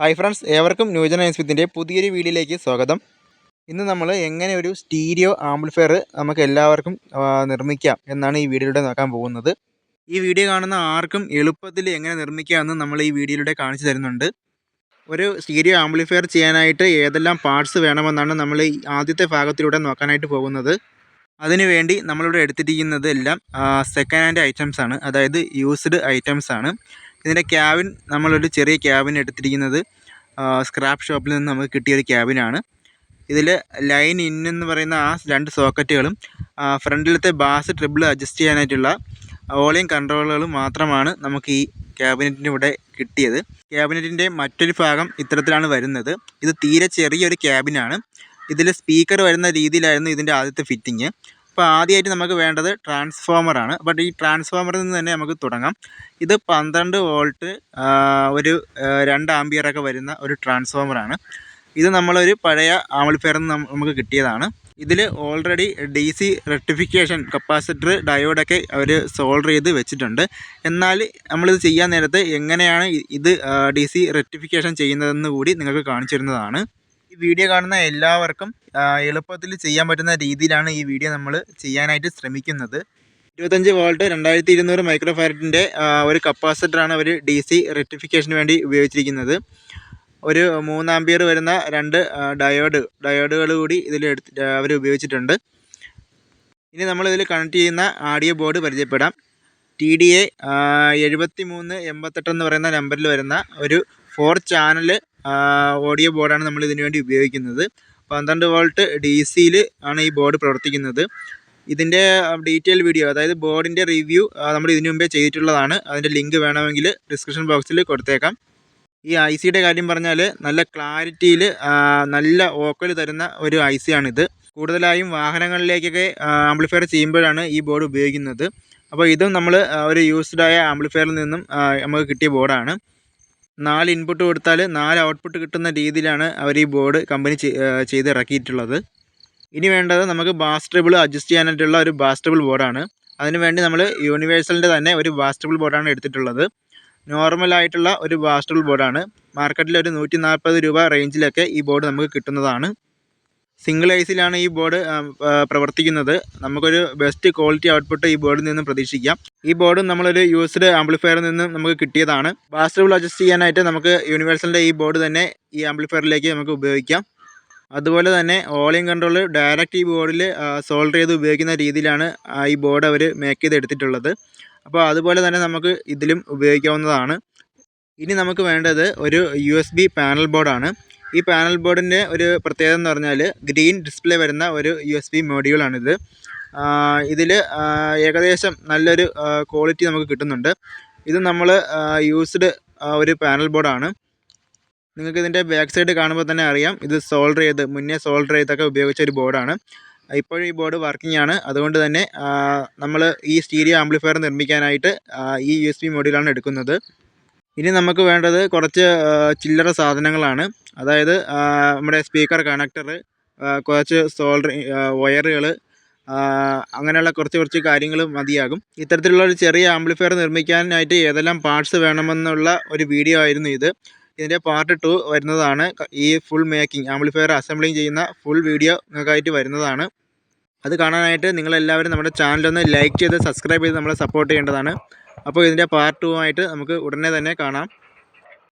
Hi friends ഏവർക്കും new gen ഐൻസ്വിത്തിന്റെ പുതിയൊരു വീഡിയോയിലേക്ക് സ്വാഗതം. ഇന്ന് നമ്മൾ എങ്ങനെ ഒരു സ്റ്റീരിയോ ആംപ്ലിഫയർ നമുക്ക് എല്ലാവർക്കും നിർമ്മിക്കാം എന്നാണ് ഈ വീഡിയോയിലൂടെ നോക്കാൻ പോകുന്നത്. ഈ വീഡിയോ കാണുന്ന ആർക്കും എളുപ്പത്തിൽ എങ്ങനെ നിർമ്മിക്കാമെന്ന് നമ്മൾ ഈ വീഡിയോയിലൂടെ കാണിച്ചു തരുന്നുണ്ട്. ഒരു സ്റ്റീരിയോ ആംപ്ലിഫയർ ചെയ്യാനായിട്ട് ഏതെല്ലാം പാർട്സ് വേണമെന്നാണ് നമ്മൾ ഈ ആദ്യത്തെ ഭാഗത്തിലൂടെ നോക്കാനായിട്ട് പോകുന്നത്. അതിനുവേണ്ടി നമ്മളിവിടെ എടുത്തിരിക്കുന്നത് എല്ലാം സെക്കൻഡ് ഹാൻഡ് ഐറ്റംസ് ആണ്. അതായത് യൂസ്ഡ് ഐറ്റംസ് ആണ്. ഇതിന്റെ ക്യാബിൻ നമ്മളൊരു ചെറിയ ക്യാബിൻ എടുത്തിരിക്കുന്നത് സ്ക്രാപ്പ് ഷോപ്പിൽ നിന്ന് നമുക്ക് കിട്ടിയ ഒരു ക്യാബിനാണ് ഇതിൽ ലൈൻ ഇൻ എന്ന് പറയുന്ന ആ രണ്ട് സോക്കറ്റുകളും ഫ്രണ്ടിലത്തെ ബാസ് ട്രിബിൾ അഡ്ജസ്റ്റ് ചെയ്യാനായിട്ടുള്ള വോളിയം കൺട്രോളുകളും മാത്രമാണ് നമുക്ക് ഈ ക്യാബിനറ്റിന്റെ ഇവിടെ കിട്ടിയത്. ക്യാബിനറ്റിന്റെ മറ്റൊരു ഭാഗം ഇത്തരത്തിലാണ് വരുന്നത്. ഇത് തീരെ ചെറിയൊരു ക്യാബിനാണ്. ഇതിൽ സ്പീക്കർ വരുന്ന രീതിയിലായിരുന്നു ഇതിന്റെ ആദ്യത്തെ ഫിറ്റിങ് അപ്പോൾ ആദ്യമായിട്ട് നമുക്ക് വേണ്ടത് ട്രാൻസ്ഫോമറാണ് ബട്ട് ഈ ട്രാൻസ്ഫോമറിൽ നിന്ന് തന്നെ നമുക്ക് തുടങ്ങാം. ഇത് പന്ത്രണ്ട് വോൾട്ട് ഒരു രണ്ട് ആംബിയറൊക്കെ വരുന്ന ഒരു ട്രാൻസ്ഫോമറാണ് ഇത് നമ്മളൊരു പഴയ ആംപ്ലിഫയറിൽ നിന്ന് നമുക്ക് കിട്ടിയതാണ്. ഇതിൽ already D C rectification capacitor ഡയോഡൊക്കെ അവർ സോൾഡർ ചെയ്ത് വെച്ചിട്ടുണ്ട്. എന്നാൽ നമ്മളിത് ചെയ്യാൻ നേരത്ത് എങ്ങനെയാണ് ഇത് ഡി സി റെക്ടിഫിക്കേഷൻ ചെയ്യുന്നതെന്ന് കൂടി നിങ്ങൾക്ക് കാണിച്ചു തരുന്നതാണ്. ഈ വീഡിയോ കാണുന്ന എല്ലാവർക്കും എളുപ്പത്തിൽ ചെയ്യാൻ പറ്റുന്ന രീതിയിലാണ് ഈ വീഡിയോ നമ്മൾ ചെയ്യാനായിട്ട് ശ്രമിക്കുന്നത്. ഇരുപത്തഞ്ച് വോൾട്ട് രണ്ടായിരത്തി ഇരുന്നൂറ് മൈക്രോഫാരറ്റിന്റെ ഒരു കപ്പാസിറ്ററാണ് അവർ ഡി സി റെക്ടിഫിക്കേഷന് വേണ്ടി ഉപയോഗിച്ചിരിക്കുന്നത്. ഒരു മൂന്നാമ്പിയർ വരുന്ന രണ്ട് ഡയോഡ് ഡയോഡുകൾ കൂടി ഇതിൽ എടുത്ത് അവർ ഉപയോഗിച്ചിട്ടുണ്ട്. ഇനി നമ്മളിതിൽ കണക്ട് ചെയ്യുന്ന ആഡിയോ ബോർഡ് പരിചയപ്പെടാം. ടി ഡി എ എഴുപത്തി മൂന്ന് എൺപത്തെട്ട് എന്ന് പറയുന്ന നമ്പറിൽ വരുന്ന ഒരു ഫോർ ചാനൽ ഓഡിയോ ബോർഡാണ് നമ്മൾ ഇതിനു വേണ്ടി ഉപയോഗിക്കുന്നത്. പന്ത്രണ്ട് വോൾട്ട് ഡി സിയിൽ ആണ് ഈ ബോർഡ് പ്രവർത്തിക്കുന്നത്. ഇതിന്റെ ഡീറ്റെയിൽ വീഡിയോ അതായത് ബോർഡിന്റെ റിവ്യൂ നമ്മൾ ഇതിനു മുമ്പേ ചെയ്തിട്ടുള്ളതാണ്. അതിന്റെ ലിങ്ക് വേണമെങ്കിൽ ഡിസ്ക്രിപ്ഷൻ ബോക്സിൽ കൊടുത്തേക്കാം. ഈ ഐ സിയുടെ കാര്യം പറഞ്ഞാൽ നല്ല ക്ലാരിറ്റിയിൽ നല്ല ഓക്കൽ തരുന്ന ഒരു ഐ സി ആണിത് കൂടുതലായും വാഹനങ്ങളിലേക്കൊക്കെ ആംപ്ലിഫയർ ചെയ്യുമ്പോഴാണ് ഈ ബോർഡ് ഉപയോഗിക്കുന്നത്. അപ്പോൾ ഇതും നമ്മൾ ഒരു യൂസ്ഡായ ആംപ്ലിഫയറിൽ നിന്നും നമുക്ക് കിട്ടിയ ബോർഡാണ്. നാല് ഇൻപുട്ട് കൊടുത്താൽ നാല് ഔട്ട്പുട്ട് കിട്ടുന്ന രീതിയിലാണ് അവർ ഈ ബോർഡ് കമ്പനി ചെയ്ത് ഇറക്കിയിട്ടുള്ളത് ഇനി വേണ്ടത് നമുക്ക് ബാസ്റ്റബിൾ അഡ്ജസ്റ്റ് ചെയ്യാനായിട്ടുള്ള ഒരു ബാസ്റ്റബിൾ ബോർഡാണ് അതിന് വേണ്ടി നമ്മൾ യൂണിവേഴ്സലിന്റെ തന്നെ ഒരു ബാസ്റ്റബിൾ ബോർഡാണ് എടുത്തിട്ടുള്ളത്. നോർമലായിട്ടുള്ള ഒരു ബാസ്റ്റബിൾ ബോർഡാണ് മാർക്കറ്റിൽ ഒരു നൂറ്റി നാൽപ്പത് രൂപ റേഞ്ചിലൊക്കെ ഈ ബോർഡ് നമുക്ക് കിട്ടുന്നതാണ്. സിംഗിൾ ഐസിലാണ് ഈ ബോർഡ് പ്രവർത്തിക്കുന്നത്. നമുക്കൊരു ബെസ്റ്റ് ക്വാളിറ്റി ഔട്ട്പുട്ട് ഈ ബോർഡിൽ നിന്ന് പ്രതീക്ഷിക്കാം. ഈ ബോർഡും നമ്മളൊരു യൂസ്ഡ് ആംപ്ലിഫയറിൽ നിന്നും നമുക്ക് കിട്ടിയതാണ്. ബാസ്റ്റബിൾ അഡ്ജസ്റ്റ് ചെയ്യാനായിട്ട് നമുക്ക് യൂണിവേഴ്സലിന്റെ ഈ ബോർഡ് തന്നെ ഈ ആംപ്ലിഫയറിലേക്ക് നമുക്ക് ഉപയോഗിക്കാം. അതുപോലെ തന്നെ ഓളിയം കൺട്രോൾ ഡയറക്റ്റ് ഈ ബോർഡിൽ സോൾഡർ ചെയ്ത് ഉപയോഗിക്കുന്ന രീതിയിലാണ് ഈ ബോർഡ് അവർ മേക്ക് ചെയ്ത് എടുത്തിട്ടുള്ളത്. അപ്പോൾ അതുപോലെ തന്നെ നമുക്ക് ഇതിലും ഉപയോഗിക്കാവുന്നതാണ്. ഇനി നമുക്ക് വേണ്ടത് ഒരു യു എസ് ബി പാനൽ ബോർഡാണ് ഈ പാനൽ ബോർഡിന്റെ ഒരു പ്രത്യേകത എന്ന് പറഞ്ഞാൽ ഗ്രീൻ ഡിസ്പ്ലേ വരുന്ന ഒരു യു എസ് ബി മോഡ്യൂളാണിത് ഇതിൽ ഏകദേശം നല്ലൊരു ക്വാളിറ്റി നമുക്ക് കിട്ടുന്നുണ്ട്. ഇത് നമ്മൾ യൂസ്ഡ് ഒരു പാനൽ ബോർഡാണ് നിങ്ങൾക്ക് ഇതിന്റെ ബാക്ക് സൈഡ് കാണുമ്പോൾ തന്നെ അറിയാം. ഇത് സോൾഡർ ചെയ്ത് മുന്നേ സോൾഡർ ചെയ്തൊക്കെ ഉപയോഗിച്ച ഒരു ബോർഡാണ് ഇപ്പോഴും ഈ ബോർഡ് വർക്കിംഗ് ആണ്. അതുകൊണ്ട് തന്നെ നമ്മൾ ഈ സ്റ്റീരിയോ ആംപ്ലിഫയർ നിർമ്മിക്കാനായിട്ട് ഈ യു എസ് ബി മോഡ്യൂളാണ് എടുക്കുന്നത്. ഇനി നമുക്ക് വേണ്ടത് കുറച്ച് ചില്ലറ സാധനങ്ങളാണ്. അതായത് നമ്മുടെ സ്പീക്കർ കണക്ടർ കുറച്ച് സോൾഡർ വയറുകൾ അങ്ങനെയുള്ള കുറച്ച് കുറച്ച് കാര്യങ്ങൾ മതിയാകും. ഇത്തരത്തിലുള്ള ഒരു ചെറിയ ആംപ്ലിഫയർ നിർമ്മിക്കാനായിട്ട് ഏതെല്ലാം പാർട്സ് വേണമെന്നുള്ള ഒരു വീഡിയോ ആയിരുന്നു ഇത്. ഇതിന്റെ പാർട്ട് ടു വരുന്നതാണ്. ഈ ഫുൾ മേക്കിംഗ് ആംപ്ലിഫയർ അസംബ്ലിങ് ചെയ്യുന്ന ഫുൾ വീഡിയോ നിങ്ങൾക്കായിട്ട് വരുന്നതാണ്. അത് കാണാനായിട്ട് നിങ്ങളെല്ലാവരും നമ്മുടെ ചാനലൊന്ന് ലൈക്ക് ചെയ്ത് സബ്സ്ക്രൈബ് ചെയ്ത് നമ്മളെ സപ്പോർട്ട് ചെയ്യേണ്ടതാണ്. അപ്പോൾ ഇതിന്റെ പാർട്ട് ടു ആയിട്ട് നമുക്ക് ഉടനെ തന്നെ കാണാം.